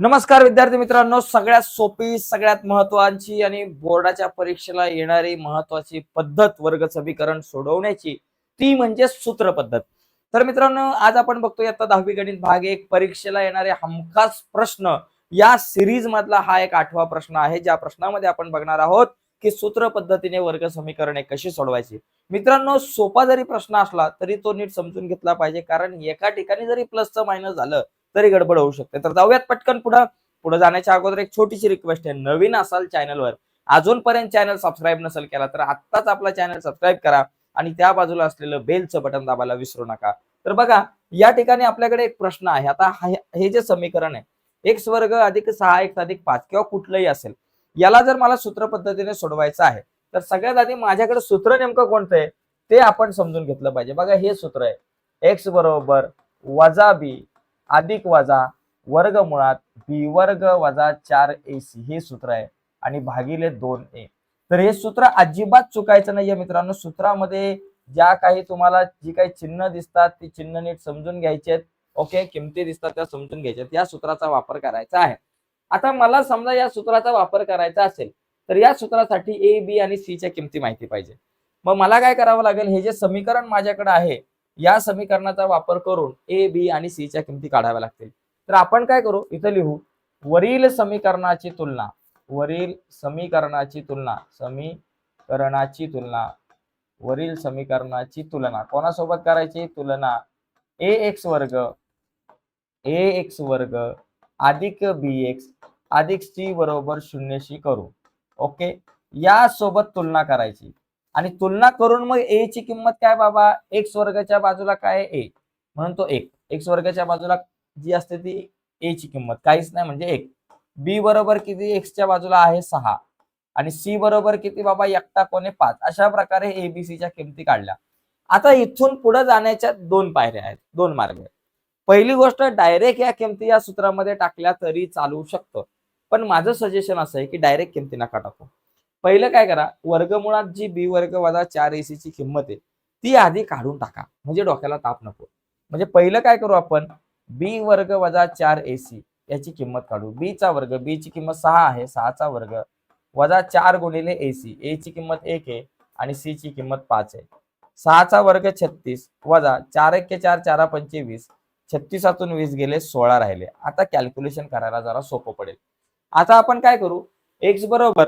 नमस्कार विद्यार्थी मित्रांनो सगळ्यात सोपी सगळ्यात महत्वाची आणि बोर्डाच्या परीक्षेला येणारी महत्वाची पद्धत वर्ग समीकरण सोडवण्याची ती म्हणजे सूत्र पद्धत. तर मित्रांनो आज आपण बघतोय आता दहावी गणित भाग एक परीक्षेला येणारे हमखास प्रश्न. या सिरीज मधला हा एक आठवा प्रश्न आहे ज्या प्रश्नामध्ये आपण बघणार आहोत की सूत्र पद्धतीने वर्ग समीकरणे कशी सोडवायची. मित्रांनो सोपा जरी प्रश्न असला तरी तो नीट समजून घेतला पाहिजे कारण एका ठिकाणी जरी प्लसचं मायनस झालं तरी गडबड होऊ शकते. तर जाऊयात पटकन पुढं. पुढे जाण्याच्या अगोदर एक छोटीशी रिक्वेस्ट आहे. नवीन असाल चॅनलवर अजूनपर्यंत चॅनल सबस्क्राईब नसेल केला तर आत्ताच आपला चॅनल सबस्क्राईब करा आणि त्या बाजूला असलेलं बेलचं बटन दाबायला विसरू नका. तर बघा या ठिकाणी आपल्याकडे एक प्रश्न आहे. आता हे जे समीकरण आहे एक्स वर्ग अधिक सहा एक्स अधिक पाच किंवा कुठलंही असेल याला जर मला सूत्र पद्धतीने सोडवायचं आहे तर सगळ्यात आधी माझ्याकडे सूत्र नेमकं कोणतं आहे ते आपण समजून घेतलं पाहिजे. बघा हे सूत्र आहे. एक्स बरोबर वजा बी अधिक वजा वर्गमुळात बी वर्ग वजा चार ए सी हे सूत्र आहे आणि भागिले दोन ए. तर हे सूत्र अजिबात चुकायचं नाहीये मित्रांनो. सूत्रामध्ये ज्या काही तुम्हाला जी काही चिन्ह दिसतात ती चिन्ह नीट समजून घ्यायची आहेत. ओके? किमती दिसतात त्या समजून घ्यायच्या आहेत. या सूत्राचा वापर करायचा आहे. आता मला समजा या सूत्राचा वापर करायचा असेल तर या सूत्रासाठी ए बी आणि सी च्या किमती माहिती पाहिजे. मग मला काय करावं लागेल? हे जे समीकरण माझ्याकडे आहे या समीकरणाचा वापर करून ए बी आणि सी च्या किमती काढाव्या लागतील. तर आपण काय करू? इथं लिहू. वरील समीकरणाची तुलना वरील समीकरणाची तुलना समीकरणाची तुलना वरील समीकरणाची तुलना. कोणासोबत करायची? तुलना. ए एक्स वर्ग ए एक्स वर्ग अधिक बी एक्स अधिक सी बरोबर शून्यशी करू. ओके? या सोबत तुलना करायची. आणि तुलना करून मग ए ची किंमत काय बाबा? एक्स वर्गाच्या बाजूला काय ए म्हणून तो एक. एक्स वर्गाच्या बाजूला जी असते ती ए ची किंमत. काहीच नाही म्हणजे एक. बी बरोबर किती एक्सच्या बाजूला आहे? सहा. आणि सी बरोबर किती बाबा? एकटा कोणे पाच. अशा प्रकारे एबीसीच्या किमती काढल्या. आता इथून पुढे जाण्याच्या दोन पायऱ्या आहेत. दोन मार्ग आहेत. पहिली गोष्ट डायरेक्ट या किमती या सूत्रामध्ये टाकल्या तरी चालू शकतं. पण माझं सजेशन असं आहे की डायरेक्ट किमती नका टाकू. पहिलं काय करा वर्गमुळात जी बी वर्ग वजा चार एसी ची किंमत आहे ती आधी काढून टाका. म्हणजे डोक्याला ताप नको. म्हणजे पहिलं काय करू आपण? बी वर्ग वजा चार एसी याची किंमत काढू. बी चा वर्ग बी ची किंमत सहा आहे सहाचा वर्ग. वजा चार गुणिले एसी ए ची किंमत एक आहे आणि सी ची किंमत पाच आहे. सहाचा वर्ग छत्तीस वजा चार एक चार चारा पंचवीस छत्तीसातून वीस गेले सोळा राहिले. आता कॅल्क्युलेशन करायला जरा सोपं पडेल. आता आपण काय करू? एक्स बरोबर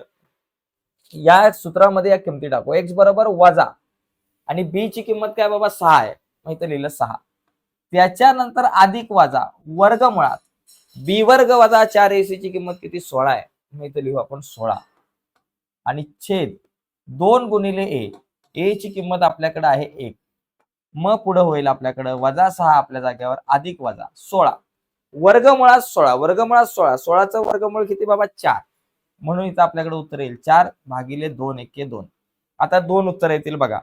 या सूत्रामध्ये या किमती टाकू. एक्स बरोबर वजा. आणि बी ची किंमत काय बाबा? सहा आहे. मग इथं लिहिलं सहा. त्याच्यानंतर अधिक वजा. वर्गमुळात. बी वर्ग वजा चार एसी ची किंमत किती? सोळा आहे. मग इथं लिहू आपण सोळा. आणि छेद दोन गुणिले ए ए ची किंमत आपल्याकडे आहे एक. मग पुढे होईल आपल्याकडे वजा सहा आपल्या जागेवर अधिक वजा सोळा. वर्गमुळात सोळा. वर्गमुळात सोळा. सोळाचं वर्गमूळ किती बाबा? चार. म्हणून इथं आपल्याकडे उत्तर येईल. चार भागिले दोन एके दोन. आता दोन उत्तर येतील बघा.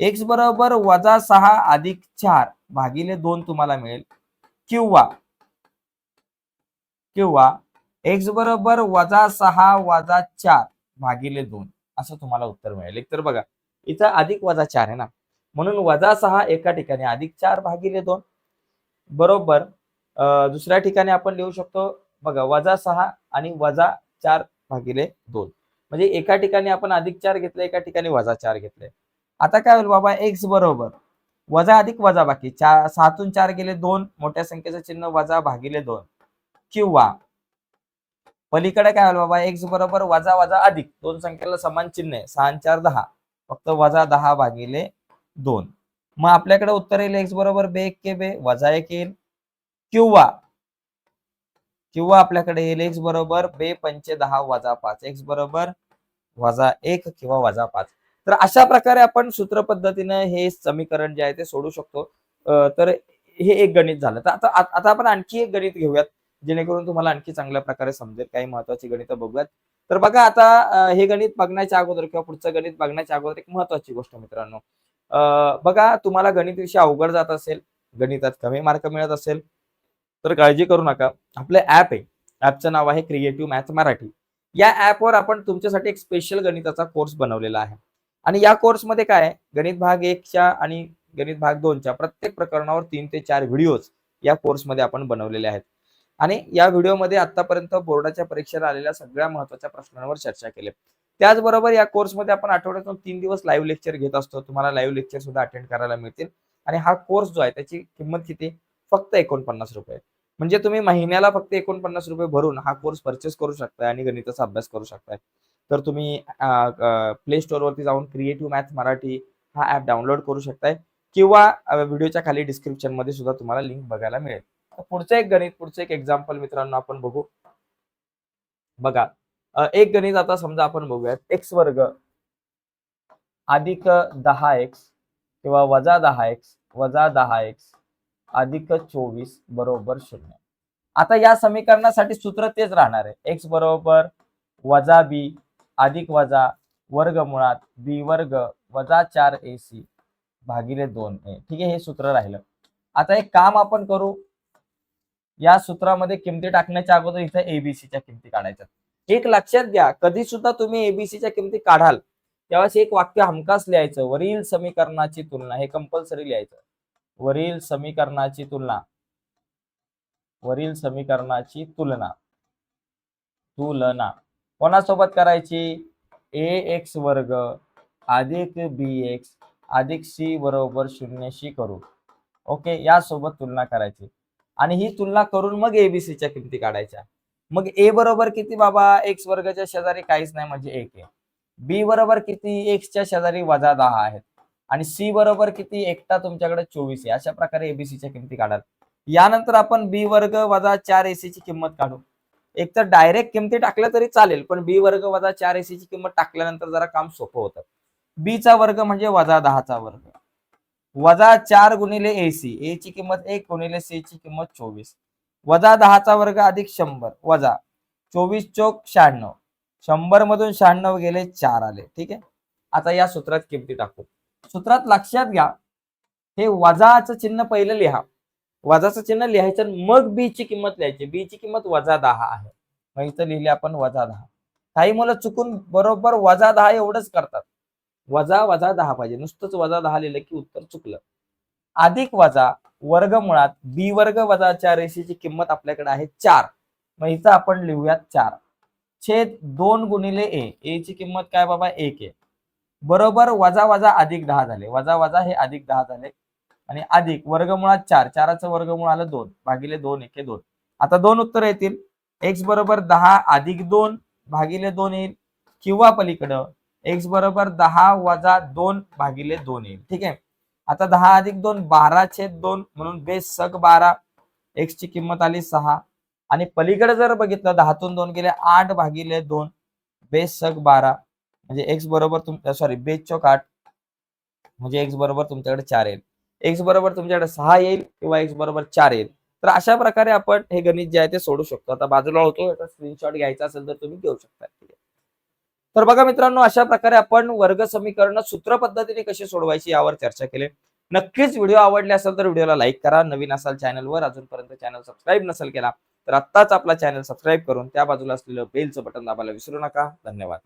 एक्स बरोबर वजा सहा अधिक चार भागिले दोन तुम्हाला मिळेल. किंवा किंवा एक्स बरोबर वजा सहा वजा चार भागिले दोन. असं तुम्हाला उत्तर मिळेल. एक तर बघा इथं अधिक वजा चार आहे ना. म्हणून वजा सहा एका ठिकाणी अधिक चार भागिले दोन. बरोबर दुसऱ्या ठिकाणी आपण लिहू शकतो बघा वजा सहा आणि वजा चार भागिले दोन. म्हणजे एका ठिकाणी आपण अधिक चार घेतले एका ठिकाणी वजा चार घेतले. आता काय होईल बाबा एक्स बरोबर. वजा अधिक वजा बाकी. चार सातून चार गेले दोन मोठ्या संख्येचं चिन्ह वजा भागिले दोन. किंवा पलीकडे काय होईल बाबा एक्स बरोबर वजा वजा अधिक. दोन संख्येला समान चिन्ह आहे. सहा चार दहा. फक्त वजा दहा भागिले दोन. मग आपल्याकडे उत्तर येईल एक्स बरोबर बे एक के बे. वजा एक येईल. किंवा किंवा आपल्याकडे येईल एक्स बरोबर बे पंचे दहा वजा पाच. एक्स बरोबर वजा एक किंवा वजा पाच. तर अशा प्रकारे आपण सूत्र पद्धतीनं हे समीकरण जे आहे ते सोडू शकतो. तर हे एक गणित झालं. तर आता आता आपण आणखी एक गणित घेऊयात जेणेकरून तुम्हाला आणखी चांगल्या प्रकारे समजेल काही महत्वाची गणित बघूयात. तर बघा आता हे गणित बघण्याच्या अगोदर किंवा पुढचं गणित बघण्याच्या अगोदर एक महत्वाची गोष्ट मित्रांनो. बघा तुम्हाला गणित विषय अवघड जात असेल गणितात कमी मार्क मिळत असेल तर काळजी करू नका. आपलं ऍप आहे. ऍपचं नाव आहे क्रिएटिव्ह मॅथ मराठी. या ऍपवर आपण तुमच्यासाठी एक स्पेशल गणिताचा कोर्स बनवलेला आहे. आणि या कोर्समध्ये काय आहे? गणित भाग एकच्या आणि गणित भाग दोनच्या प्रत्येक प्रकरणावर तीन ते चार व्हिडिओज या कोर्समध्ये आपण बनवलेले आहेत. आणि या व्हिडिओमध्ये आतापर्यंत बोर्डाच्या परीक्षेला आलेल्या सगळ्या महत्त्वाच्या प्रश्नांवर चर्चा केली. त्याचबरोबर या कोर्समध्ये आपण आठवड्यातून तीन दिवस लाईव्ह लेक्चर घेत असतो. तुम्हाला लाईव्ह लेक्चर सुद्धा अटेंड करायला मिळतील. आणि हा कोर्स जो आहे त्याची किंमत किती? फक्त एकोणपन्नास रुपये. म्हणजे तुम्ही महिन्याला फक्त एकोणपन्नास रुपये भरून हा कोर्स परचेस करू शकताय आणि गणिताचा अभ्यास करू शकताय. तर तुम्ही प्ले स्टोअरवरती जाऊन क्रिएटिव्ह मॅथ मराठी हा ऍप डाउनलोड करू शकताय किंवा व्हिडिओच्या खाली डिस्क्रिप्शनमध्ये सुद्धा तुम्हाला लिंक बघायला मिळेल. तर पुढचं एक गणित पुढचं एक एक्झाम्पल मित्रांनो आपण बघू. बघा एक गणित आता समजा आपण बघूयात. एक्स वर्ग अधिक दहा एक्स किंवा वजा दहा एक्स वजा दहा एक्स अधिक चोवीस बरोबर शून्य. आता या समीकरणासाठी सूत्र तेच राहणार आहे. एक्स बरोबर वजा बी अधिक वजा वर्ग मुळात बी वर्ग वजा चार ए सी भागिले दोन ए ठीक आहे हे सूत्र राहिलं. आता एक काम आपण करू. या सूत्रामध्ये किमती टाकण्याच्या अगोदर इथे एबीसीच्या किमती काढायच्या. एक लक्षात घ्या कधी सुद्धा तुम्ही एबीसीच्या किमती काढाल. त्यावेळेस एक वाक्य हमखास लिहायचं. वरील समीकरणाची तुलना हे कंपल्सरी लिहायचं. वरील समीकरणाची तुलना. वरील समीकरणाची तुलना. तुलना. कोणासोबत करायची? ए एक्स वर्ग अधिक बी एक्स अधिक सी बरोबर शून्यशी करू ओके यासोबत तुलना करायची. आणि ही तुलना करून मग एबीसीच्या किमती काढायच्या. मग ए बरोबर किती बाबा? एक्स वर्गच्या शेजारी काहीच नाही म्हणजे एक आहे. बी बरोबर किती? एक्सच्या शेजारी वजा दहा आहेत. आणि सी बरोबर किती? एकटा तुमच्याकडे चोवीस आहे. अशा प्रकारे एबीसीच्या किमती काढाल. यानंतर आपण बी वर्ग वजा चार एसी ची किंमत काढू. एक तर डायरेक्ट किमती टाकल्या तरी चालेल पण बी वर्ग वजा चार एसी ची किंमत टाकल्यानंतर जरा काम सोपं होतं. बी चा वर्ग म्हणजे वजा दहाचा वर्ग. वजा चार गुणिले एसी ए ची किंमत एक गुणिले सी ची किंमत चोवीस. वजा दहाचा वर्ग अधिक शंभर. वजा चोवीस चोक शहाण्णव. शंभर मधून शहाण्णव गेले चार आले. ठीक आहे? आता या सूत्रात किमती टाकू. सूत्रात लक्षात घ्या. हे वजाचं चिन्ह पहिलं लिहा. वजाचं चिन्ह लिहायचं आणि मग बी ची किंमत लिहायची. बी ची किंमत वजा दहा आहे. मग इथं लिहिले आपण वजा दहा. काही मुलं चुकून बरोबर वजा दहा एवढंच करतात. वजा वजा दहा पाहिजे. नुसतंच वजा दहा लिहिलं की उत्तर चुकलं. अधिक वजा वर्ग मुळात बी वर्ग वजा चार किंमत आपल्याकडे आहे चार. मग इथं आपण लिहूयात चार. छेद दोन गुणिले ए ए ची किंमत काय बाबा? एक आहे. बरोबर वजा वजा अधिक दहा झाले. वजा वजा हे अधिक दहा झाले. आणि अधिक वर्गमुळात चार. चाराचं वर्गमुळ आलं दोन. भागिले दोन एके दोन. आता दोन उत्तर येतील. एक्स बरोबर दहा अधिक दोन भागिले दोन येईल. किंवा पलीकडं एक्स बरोबर दहा वजा दोन भागिले दोन येईल. ठीक आहे? आता दहा अधिक दोन बारा छेद दोन म्हणून बेस सग बारा. एक्स ची किंमत आली सहा. आणि पलीकडे जर बघितलं दहातून दोन गेले आठ भागिले दोन बेस सग बारा. म्हणजे एक्स बरोबर तुम सॉरी बेस चौक आठ म्हणजे एक्स बरोबर तुमच्याकडे चार येईल. एक्स बरोबर तुमच्याकडे सहा येईल किंवा एक्स बरोबर चार येईल. तर अशा प्रकारे आपण हे गणित जे आहे ते सोडू शकतो. आता बाजूला होतो याचा स्क्रीनशॉट घ्यायचा असेल तर तुम्ही घेऊ शकता. तर बघा मित्रांनो अशा प्रकारे आपण वर्ग समीकरण सूत्र पद्धतीने कशी सोडवायची यावर चर्चा केली. नक्कीच व्हिडिओ आवडले असेल तर व्हिडिओला लाईक करा. नवीन असाल चॅनलवर अजूनपर्यंत चॅनल सबस्क्राईब नसेल केला तर आत्ताच आपला चॅनल सबस्क्राईब करून त्या बाजूला असलेलं बेलचं बटन दाबायला विसरू नका. धन्यवाद.